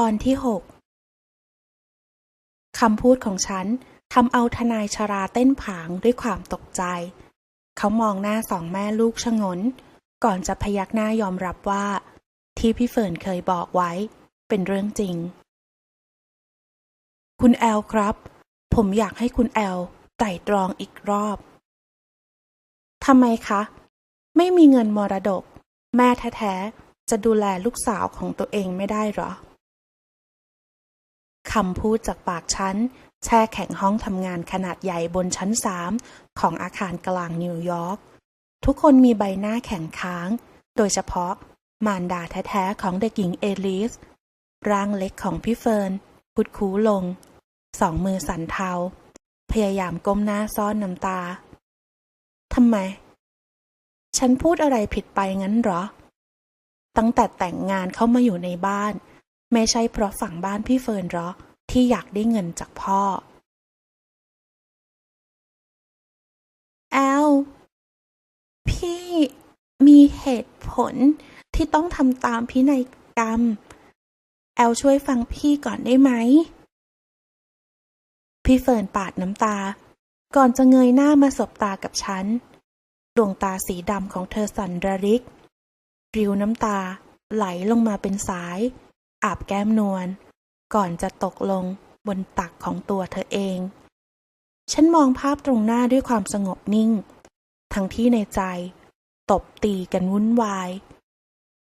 ตอนที่หกคำพูดของฉันทำเอาทนายชราเต้นผางด้วยความตกใจ เขามองหน้าสองแม่ลูกชะงน ก่อนจะพยักหน้ายอมรับว่า ที่พี่เฟิร์นเคยบอกไว้ เป็นเรื่องจริง คุณแอลครับ ผมอยากให้คุณแอลไต่ตรองอีกรอบทำไมคะ ไม่มีเงินมรดก แม่แท้ๆจะดูแลลูกสาวของตัวเองไม่ได้หรอ คำพูดจากปากฉันแช่แข็งห้องทำงานขนาดใหญ่บนชั้นสามของอาคารกลางนิวยอร์กทุกคนมีใบหน้าแข็งค้าง โดยเฉพาะมารดาแท้ๆของเด็กหญิงเอลิส ร่างเล็กของพี่เฟิร์นพุดคูลง สองมือสั่นเทา พยายามก้มหน้าซ่อนน้ำตา ทำไม ฉันพูดอะไรผิดไปงั้นหรอ ตั้งแต่แต่งงานเข้ามาอยู่ในบ้าน ไม่ใช่เพราะฝั่งบ้านพี่เฟิร์นหรอที่อยากได้เงินจากพ่อ แอล พี่มีเหตุผลที่ต้องทำตามพินัยกรรม แอลช่วยฟังพี่ก่อนได้ไหม พี่เฟิร์นปาดน้ำตา ก่อนจะเงยหน้ามาสบตากับฉัน ดวงตาสีดำของเธอสั่นระริก ริวน้ำตาไหลลงมาเป็นสาย อาบแก้มนวลก่อนจะตกลงบนตักของตัวเธอเอง ฉันมองภาพตรงหน้าด้วยความสงบนิ่ง ทั้งที่ในใจ ตบตีกันวุ่นวาย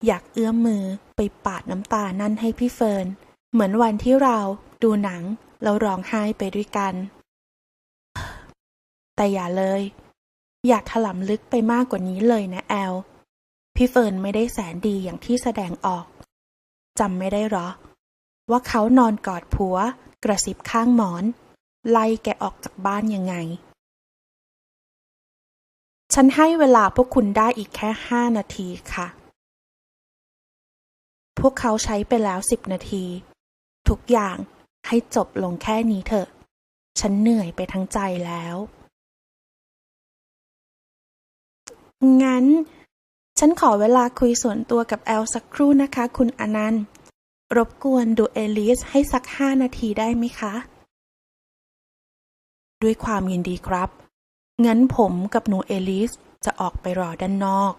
อยากเอื้อมมือไปปาดน้ำตานั่นให้พี่เฟิร์น เหมือนวันที่เราดูหนังแล้วร้องไห้ไปด้วยกัน แต่อย่าเลย อยากถลำลึกไปมากกว่านี้เลยนะแอล พี่เฟิร์นไม่ได้แสนดีอย่างที่แสดงออก จำไม่ได้หรอ ว่าเขานอนกอดผัว กระซิบข้างหมอน ไล่แกออกจากบ้านยังไง ฉันให้เวลาพวกคุณได้อีกแค่ห้านาทีค่ะ พวกเขาใช้ไปแล้วสิบนาที ทุกอย่างให้จบลงแค่นี้เถอะ ฉันเหนื่อยไปทั้งใจแล้ว งั้น ฉันขอเวลาคุยส่วนตัวกับแอลสักครู่นะคะ คุณอนันต์ รบกวนดูเอลิสให้สักห้านาทีได้ไหมคะ ด้วยความยินดีครับ งั้นผมกับหนูเอลิสจะออกไปรอด้านนอก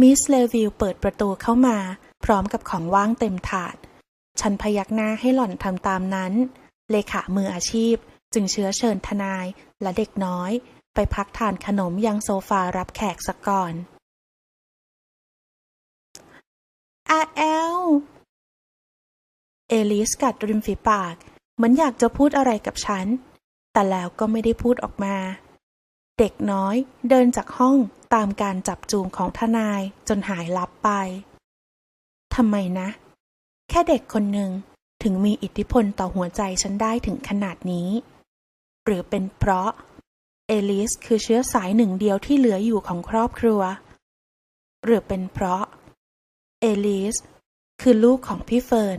มิสเลวิลเปิดประตูเข้ามา พร้อมกับของว่างเต็มถาด ฉันพยักหน้าให้หล่อนทำตามนั้น เลขามืออาชีพจึงเชื้อเชิญทนายและเด็กน้อย ไปพักทานขนมยังโซฟารับแขกสักก่อน อาแอล เอลิสกัดริมฝีปาก เหมือนอยากจะพูดอะไรกับฉัน แต่แล้วก็ไม่ได้พูดออกมา เด็กน้อยเดินจากห้องตามการจับจูงของทนายจนหายลับไป ทำไมนะ แค่เด็กคนหนึ่งถึงมีอิทธิพลต่อหัวใจฉันได้ถึงขนาดนี้ หรือเป็นเพราะ เอลิสคือเชื้อสายหนึ่งเดียวที่เหลืออยู่ของครอบครัว หรือเป็นเพราะ เอลิสคือลูกของพี่เฟิร์น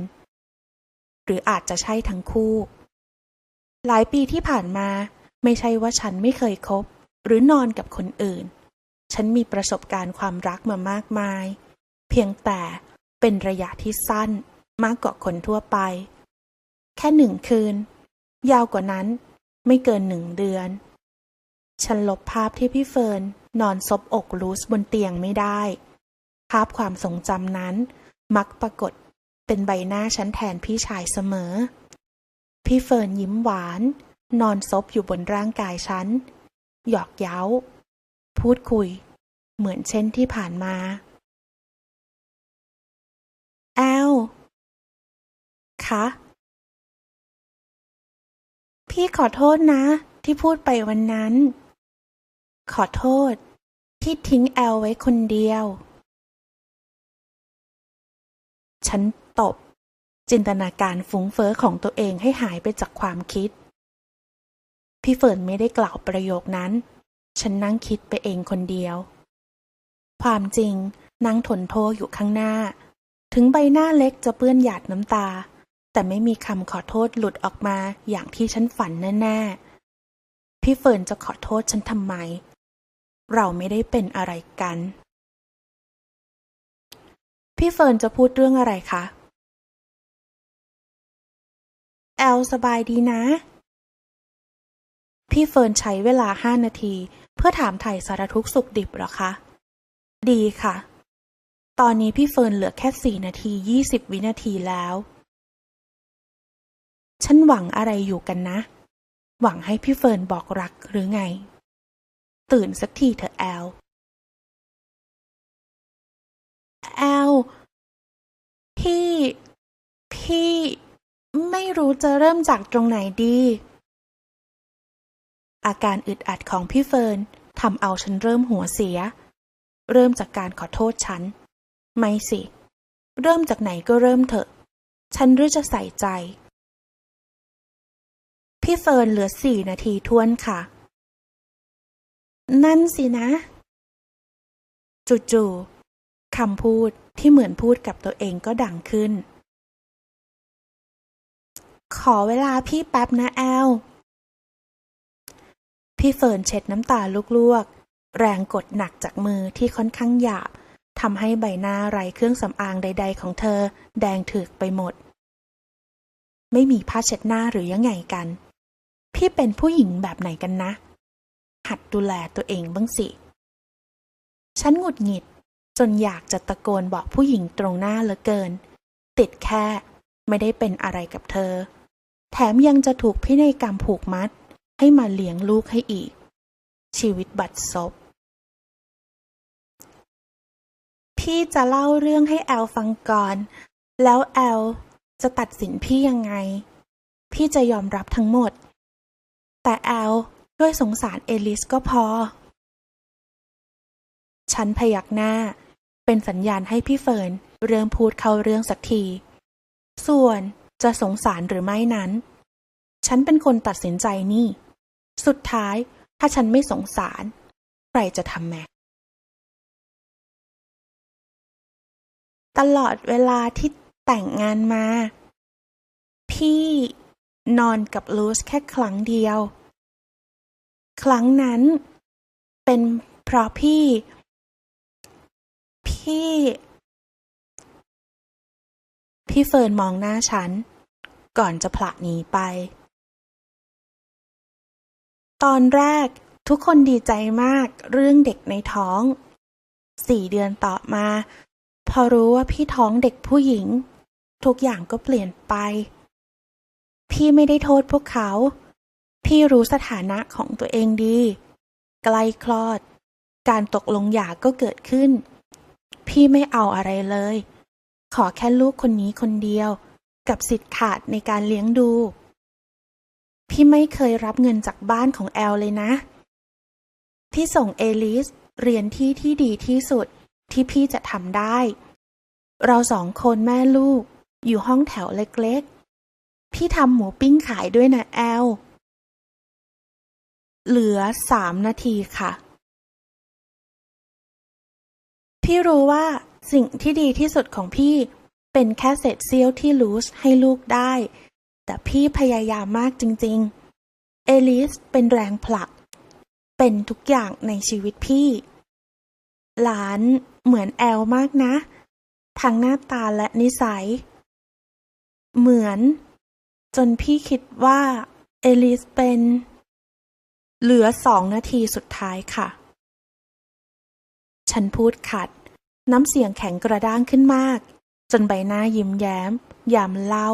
หรืออาจจะใช่ทั้งคู่ หลายปีที่ผ่านมาไม่ใช่ว่าฉันไม่เคยคบ หรือนอนกับคนอื่น ฉันมีประสบการณ์ความรักมามากมาย เพียงแต่เป็นระยะที่สั้นมากกว่าคนทั่วไป แค่หนึ่งคืน ยาวกว่านั้นไม่เกินหนึ่งเดือน ฉันลบภาพที่พี่เฟิร์นนอนซบอกลูสบนเตียงไม่ได้ ภาพความทรงจำนั้น มักปรากฏเป็นใบหน้าฉันแทนพี่ชายเสมอ พี่เฟิร์นยิ้มหวาน นอนซบอยู่บนร่างกายฉัน หยอกเย้า พูดคุย เหมือนเช่นที่ผ่านมาแอลคะพี่ขอโทษนะ ที่พูดไปวันนั้น ขอโทษ ที่ทิ้งแอลไว้คนเดียว ฉันตบ จินตนาการฟุ้งเฟ้อของตัวเองให้หายไปจากความคิด พี่เฟิร์นไม่ได้กล่าวประโยคนั้น ฉันนั่งคิดไปเองคนเดียว ความจริงนั่งทนโทอยู่ข้างหน้า ถึงใบหน้าเล็กจะเปื้อนหยาดน้ำตา แต่ไม่มีคำขอโทษหลุดออกมาอย่างที่ฉันฝันแน่ๆ พี่เฟิร์นจะขอโทษฉันทำไม เราไม่ได้เป็นอะไรกัน พี่เฟิร์นจะพูดเรื่องอะไรคะ แอลสบายดีนะ พี่เฟิร์นใช้เวลาห้านาที เพื่อถามไถ่สารทุกข์สุขดิบหรอคะ ดีค่ะ ตอนนี้พี่เฟิร์นเหลือแค่สี่นาทียี่สิบวินาทีแล้ว ฉันหวังอะไรอยู่กันนะ หวังให้พี่เฟิร์นบอกรักหรือไง ตื่นสักทีเถอะแอล แอลพี่ พี่ ไม่รู้จะเริ่มจากตรงไหนดี อาการอึดอัดของพี่เฟิร์นทำเอาฉันเริ่มหัวเสีย เริ่มจากการขอโทษฉัน ไม่สิ เริ่มจากไหนก็เริ่มเถอะ ฉันรือจะใส่ใจ พี่เฟิร์นเหลือสี่นาทีทวนค่ะ นั่นสินะ จู่ๆ คำพูดที่เหมือนพูดกับตัวเองก็ดังขึ้น ขอเวลาพี่แป๊บนะแอล พี่เฟิร์นเช็ดน้ำตาลวกๆ แรงกดหนักจากมือที่ค่อนข้างหยาบทำให้ใบหน้าไร้เครื่องสำอางใด ๆ ของเธอ แดงถึกไปหมด ไม่มีผ้าเช็ดหน้าหรือยังไงกัน พี่เป็นผู้หญิงแบบไหนกันนะ หัดดูแลตัวเองบ้างสิ ฉันหงุดหงิด จนอยากจะตะโกนบอกผู้หญิงตรงหน้าเหลือเกิน ติดแค่ไม่ได้เป็นอะไรกับเธอ แถมยังจะถูกพินัยกรรมผูกมัด ให้มาเลี้ยงลูกให้อีก ชีวิตบัดซบพี่จะเล่าเรื่องให้แอลฟังก่อน แล้วแอลจะตัดสินพี่ยังไง พี่จะยอมรับทั้งหมด แต่แอลด้วยสงสารเอลิสก็พอ ฉันพยักหน้า เป็นสัญญาณให้พี่เฟิร์นเริ่มพูดเข้าเรื่องสักที ส่วนจะสงสารหรือไม่นั้น ฉันเป็นคนตัดสินใจนี่ สุดท้ายถ้าฉันไม่สงสาร ใครจะทำแม่ตลอดเวลาที่แต่งงานมา พี่นอนกับลูสแค่ครั้งเดียว ครั้งนั้นเป็นเพราะพี่ พี่ พี่เฟิร์นมองหน้าฉัน ก่อนจะผละหนีไป ตอนแรกทุกคนดีใจมากเรื่องเด็กในท้อง สี่เดือนต่อมา พอรู้ว่าพี่ท้องเด็กผู้หญิง ทุกอย่างก็เปลี่ยนไป พี่ไม่ได้โทษพวกเขา พี่รู้สถานะของตัวเองดี ใกล้คลอด การตกลงหย่าก็เกิดขึ้น พี่ไม่เอาอะไรเลย ขอแค่ลูกคนนี้คนเดียว กับสิทธิ์ขาดในการเลี้ยงดู พี่ไม่เคยรับเงินจากบ้านของแอลเลยนะพี่ส่งเอลิสเรียนที่ที่ดีที่สุดที่พี่จะทำได้ เราสองคนแม่ลูก อยู่ห้องแถวเล็กๆ พี่ทำหมูปิ้งขายด้วยนะแอล เหลือสามนาทีค่ะ พี่รู้ว่าสิ่งที่ดีที่สุดของพี่เป็นแค่เศษเสี้ยวที่ลูสให้ลูกได้ แต่พี่พยายามมากจริง ๆ เอลิสเป็นแรงผลัก เป็นทุกอย่างในชีวิตพี่ หลานเหมือนแอลมากนะ ทั้งหน้าตาและนิสัย เหมือน จนพี่คิดว่า เอลิสเป็น เหลือสองนาทีสุดท้ายค่ะ ฉันพูดขัด น้ำเสียงแข็งกระด้างขึ้นมาก จนใบหน้ายิ้มแย้ม ยามเล่า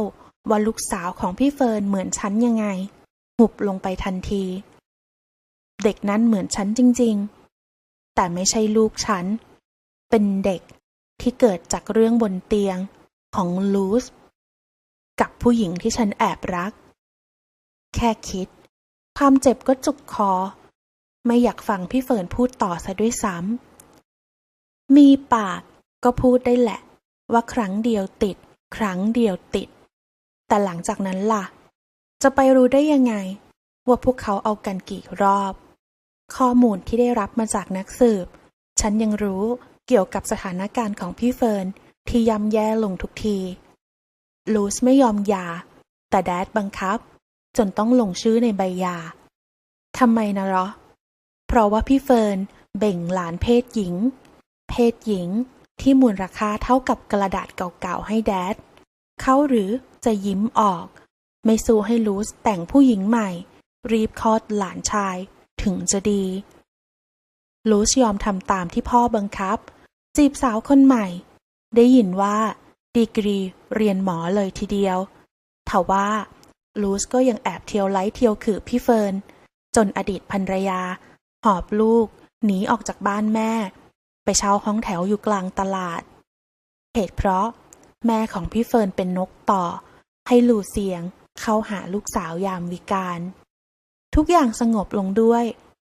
ว่าลูกสาวของพี่เฟิร์นเหมือนฉันยังไง หุบลงไปทันที เด็กนั้นเหมือนฉันจริง ๆ แต่ไม่ใช่ลูกฉัน เป็นเด็กที่เกิดจากเรื่องบนเตียงของลูสกับผู้หญิงที่ฉันแอบรัก แค่คิด ความเจ็บก็จุกคอ ไม่อยากฟังพี่เฟิร์นพูดต่อซะด้วยซ้ำ มีปากก็พูดได้แหละ ว่าครั้งเดียวติด ครั้งเดียวติด แต่หลังจากนั้นล่ะ จะไปรู้ได้ยังไง ว่าพวกเขาเอากันกี่รอบ ข้อมูลที่ได้รับมาจากนักสืบ ฉันยังรู้เกี่ยวกับสถานการณ์ของพี่เฟิร์นที่ย่ำแย่ลงทุกที ลูสไม่ยอมยา แต่แดดบังคับ จนต้องลงชื่อในใบยาทำไมนะเหรอ เพราะว่าพี่เฟิร์นเบ่งหลานเพศหญิง เพศหญิงที่มูลค่าเท่ากับกระดาษเก่าๆให้แดด เขาหรือจะยิ้มออก ไม่สู้ให้ลูสแต่งผู้หญิงใหม่ รีบคลอดหลานชายถึงจะดี ลูสยอมทำตามที่พ่อบังคับ จีบสาวคนใหม่ ได้ยินว่า ดีกรีเรียนหมอเลยทีเดียวทว่าลูสก็ยังแอบเที่ยวไล้เที่ยวขือพี่เฟิร์นจนอดีตภรรยา หอบลูก หนีออกจากบ้านแม่ ไปเช่าห้องแถวอยู่กลางตลาด เหตุเพราะ แม่ของพี่เฟิร์นเป็นนกต่อ ให้หลูเซียงเข้าหาลูกสาวยามวิการ ทุกอย่างสงบลงด้วย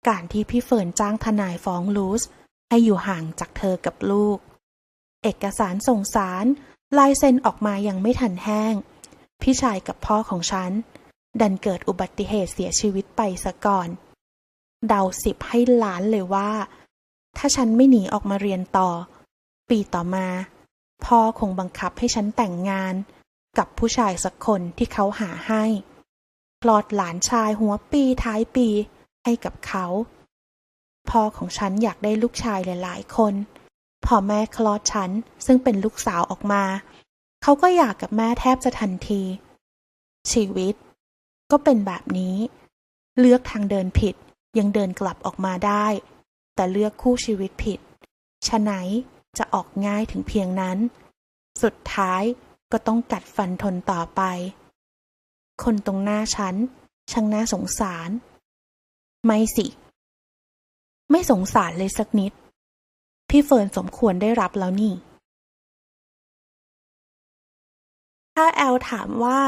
การที่พี่เฟิร์นจ้างทนายฟ้องลูส ให้อยู่ห่างจากเธอกับลูก เอกสารส่งสารลายเซ็นออกมายังไม่ทันแห้ง พี่ชายกับพ่อของฉัน ดันเกิดอุบัติเหตุเสียชีวิตไปซะก่อน เดาสิบให้ล้านเลยว่า ถ้าฉันไม่หนีออกมาเรียนต่อ ปีต่อมา พ่อคงบังคับให้ฉันแต่งงาน กับผู้ชายสักคนที่เขาหาให้คลอดหลานชายหัวปีท้ายปีให้กับเขาพ่อของฉันอยากได้ลูกชายหลายๆคน พอแม่คลอดฉันซึ่งเป็นลูกสาวออกมา เขาก็อยากกับแม่แทบจะทันที ชีวิต ก็เป็นแบบนี้ เลือกทางเดินผิดยังเดินกลับออกมาได้ แต่เลือกคู่ชีวิตผิดฉะไหนจะออกง่ายถึงเพียงนั้น สุดท้ายก็ต้องกัดฟันทนต่อไป คนตรงหน้าฉัน ช่างน่าสงสาร ไม่สิ ไม่สงสารเลยสักนิด พี่เฟิร์นสมควรได้รับแล้วนี่ ถ้าแอลถามว่า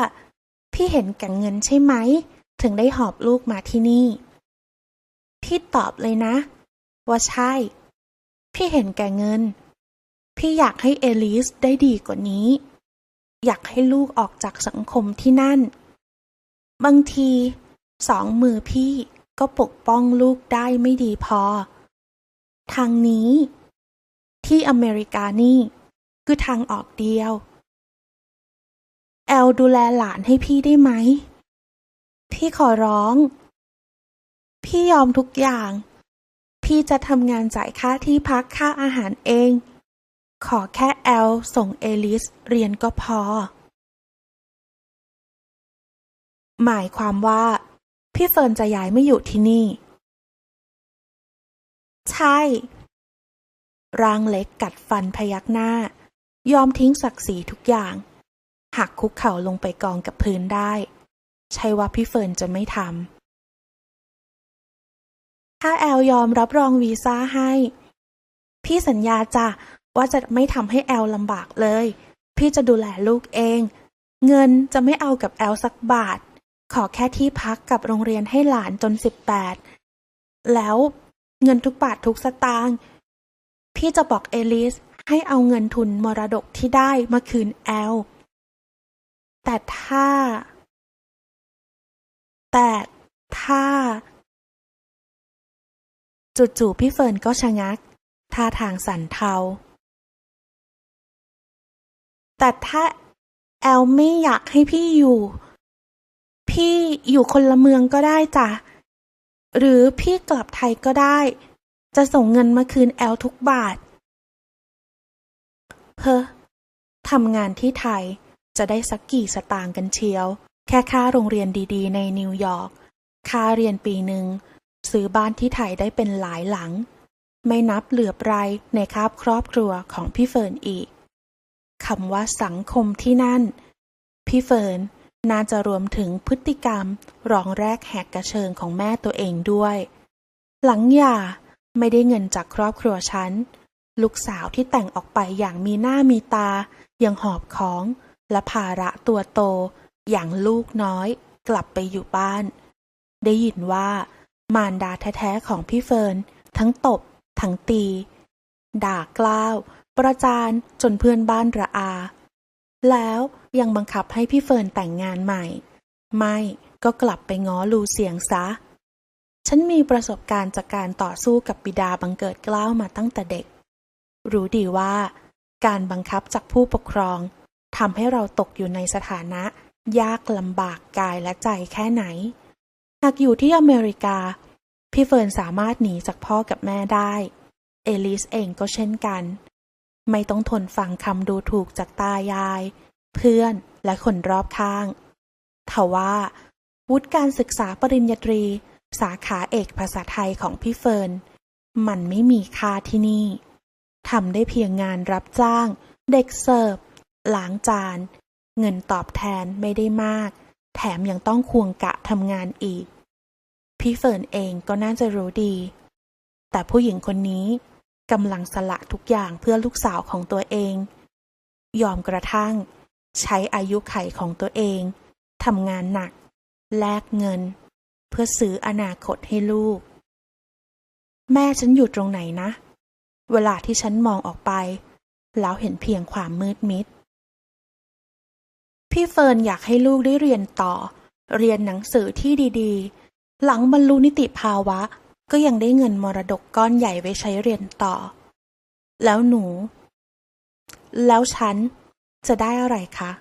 พี่เห็นแก่เงินใช่ไหม ถึงได้หอบลูกมาที่นี่ พี่ตอบเลยนะ ว่าใช่ พี่เห็นแก่เงิน พี่อยากให้เอลิสได้ดีกว่านี้ อยากให้ลูกออกจากสังคมที่นั่น บางทีสองมือพี่ก็ปกป้องลูกได้ไม่ดีพอ ทางนี้ ที่อเมริกานี่คือทางออกเดียว แอลดูแลหลานให้พี่ได้ไหม พี่ขอร้อง พี่ยอมทุกอย่าง พี่จะทำงานจ่ายค่าที่พักค่าอาหารเอง ขอแค่แอลส่งเอลิสเรียนก็พอ หมายความว่า พี่เฟิร์นจะย้ายไม่อยู่ที่นี่ ใช่ร่างเล็กกัดฟันพยักหน้า ยอมทิ้งศักดิ์ศรีทุกอย่างหักคุกเข่าลงไปกองกับพื้นได้ ใช่ว่าพี่เฟิร์นจะไม่ทำ ถ้าแอลยอมรับรองวีซ่าให้ พี่สัญญาจ้ะว่าจะไม่ทำให้แอลลำบากเลย พี่จะดูแลลูกเอง เงินจะไม่เอากับแอลสักบาท ขอแค่ที่พักกับโรงเรียนให้หลานจนสิบแปดแล้วเงินทุกบาททุกสตางค์พี่จะบอกเอลิสให้เอาเงินทุนมรดกที่ได้มาคืนแอล แต่ถ้า แต่ถ้า จู่ๆพี่เฟิร์นก็ชะงัก ท่าทางสั่นเทา แต่ถ้าแอลไม่อยากให้พี่อยู่ พี่อยู่คนละเมืองก็ได้จ้ะ หรือพี่กลับไทยก็ได้ จะส่งเงินมาคืนแอลทุกบาท เฮ้อทำงานที่ไทยจะได้สักกี่สตางค์กันเชียว แค่ค่าโรงเรียนดีๆ ในนิวยอร์ก ค่าเรียนปีหนึ่ง ซื้อบ้านที่ไทยได้เป็นหลายหลัง ไม่นับเหลือบไรในคาบครอบครัวของพี่เฟิร์นอีกคำว่าสังคมที่นั่น พี่เฟิร์นน่าจะรวมถึงพฤติกรรมรองแรกแหกกระเชิงของแม่ตัวเองด้วย หลังหย่าไม่ได้เงินจากครอบครัวฉัน ลูกสาวที่แต่งออกไปอย่างมีหน้ามีตา ยังหอบของและภาระตัวโต อย่างลูกน้อย กลับไปอยู่บ้าน ได้ยินว่า มารดาแท้ๆของพี่เฟิร์นทั้งตบ ทั้งตี ด่ากล้าว ประจานจนเพื่อนบ้านระอา แล้วยังบังคับให้พี่เฟิร์นแต่งงานใหม่ ไม่ก็กลับไปง้อลูเสียงซะ ฉันมีประสบการณ์จากการต่อสู้กับบิดาบังเกิดกล้าวมาตั้งแต่เด็ก รู้ดีว่า การบังคับจากผู้ปกครองทำให้เราตกอยู่ในสถานะ ยากลำบากกายและใจแค่ไหน หากอยู่ที่อเมริกา พี่เฟิร์นสามารถหนีจากพ่อกับแม่ได้ เอลิสเองก็เช่นกัน ไม่ต้องทนฟังคำดูถูกจากตายาย เพื่อนและคนรอบข้างทว่าวุฒิการศึกษาปริญญาตรี สาขาเอกภาษาไทยของพี่เฟิร์น มันไม่มีค่าที่นี่ทำได้เพียงงานรับจ้าง เด็กเสิร์ฟล้างจาน เงินตอบแทนไม่ได้มาก แถมยังต้องควงกะทำงานอีก พี่เฟิร์นเองก็น่าจะรู้ดี แต่ผู้หญิงคนนี้กำลังสละทุกอย่างเพื่อลูกสาวของตัวเอง ยอมกระทั่ง ใช้อายุไขของตัวเองทำงานหนัก แลกเงิน เพื่อซื้ออนาคตให้ลูก แม่ฉันอยู่ตรงไหนนะ เวลาที่ฉันมองออกไป แล้วเห็นเพียงความมืดมิด พี่เฟิร์นอยากให้ลูกได้เรียนต่อ เรียนหนังสือที่ดีๆ หลังบรรลุนิติภาวะ ก็ยังได้เงินมรดกก้อนใหญ่ไว้ใช้เรียนต่อ แล้วหนู แล้วฉันจะได้อะไรคะ